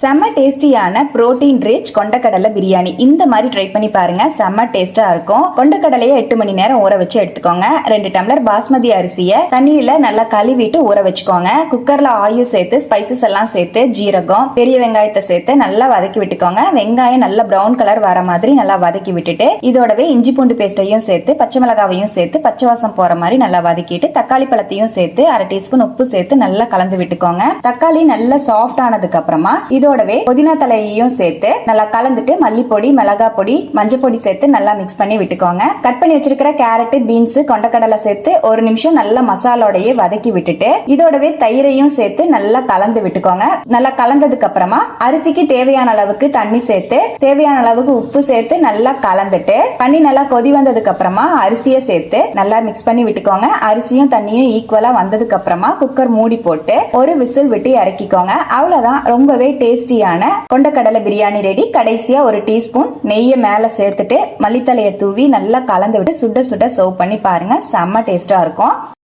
செம்ம டேஸ்டியான protein rich கொண்டக்கடலை பிரியாணி. இந்த மாதிரி ட்ரை பண்ணி பாருங்க. செம்ம டேஸ்டா இருக்கும். கொண்டக்கடலையை எட்டு மணி நேரம் ஊற வச்சு எடுத்துக்கோங்க. ரெண்டு டம்ளர் பாஸ்மதி அரிசியை தண்ணியில நல்லா கழுவிட்டு ஊற வச்சுக்கோங்க. குக்கர்ல ஆயில் சேர்த்து ஸ்பைசஸ் எல்லாம் சேர்த்து ஜீரகம் பெரிய வெங்காயத்தை சேர்த்து நல்லா வதக்கி விட்டுக்கோங்க. வெங்காயம் நல்லா ப்ரௌன் கலர் வர மாதிரி நல்லா வதக்கி விட்டுட்டு இதோடவே இஞ்சி பூண்டு பேஸ்டையும் சேர்த்து பச்சை மிளகாவையும் சேர்த்து பச்சை வாசம் போற மாதிரி நல்லா வதக்கிட்டு தக்காளி பழத்தையும் சேர்த்து அரை டீஸ்பூன் உப்பு சேர்த்து நல்லா கலந்து விட்டுக்கோங்க. தக்காளி நல்லா சாஃப்ட் ஆனதுக்கு அப்புறமா இதோடவே புதினா தலையையும் சேர்த்து நல்லா கலந்துட்டு மல்லிப்பொடி மிளகா பொடி மஞ்சள் பொடி சேர்த்து நல்லா மிக்ஸ் பண்ணி விட்டுக்கோங்க. கட் பண்ணி வச்சிருக்கிற கேரட் பீன்ஸ் கொண்டக்கடலை சேர்த்து ஒரு நிமிஷம் நல்லா மசாலோடையே வதக்கி விட்டுட்டு இதோடவே தயிரையும் சேர்த்து நல்லா கலந்து விட்டுக்கோங்க. நல்லா கலந்ததுக்கு அப்புறமா அரிசிக்கு தேவையான அளவுக்கு தண்ணி சேர்த்து தேவையான அளவுக்கு உப்பு சேர்த்து நல்லா கலந்துட்டு தண்ணி நல்லா கொதி வந்ததுக்கு அப்புறமா அரிசியை சேர்த்து நல்லா மிக்ஸ் பண்ணி விட்டுக்கோங்க. அரிசியும் தண்ணியும் ஈக்குவலா வந்ததுக்கு அப்புறமா குக்கர் மூடி போட்டு ஒரு விசில் விட்டு இறக்கிக்கோங்க. அவ்வளவுதான். ரொம்பவே டேஸ்டியான கொண்டக்கடலை பிரியாணி ரெடி கடைசியா ஒரு டீஸ்பூன் நெய்யை மேல சேர்த்துட்டு மல்லித்தலையை தூவி நல்லா கலந்து விட்டு சுட சுட சர்வ் பண்ணி பாருங்க. செம்ம டேஸ்டா இருக்கும்.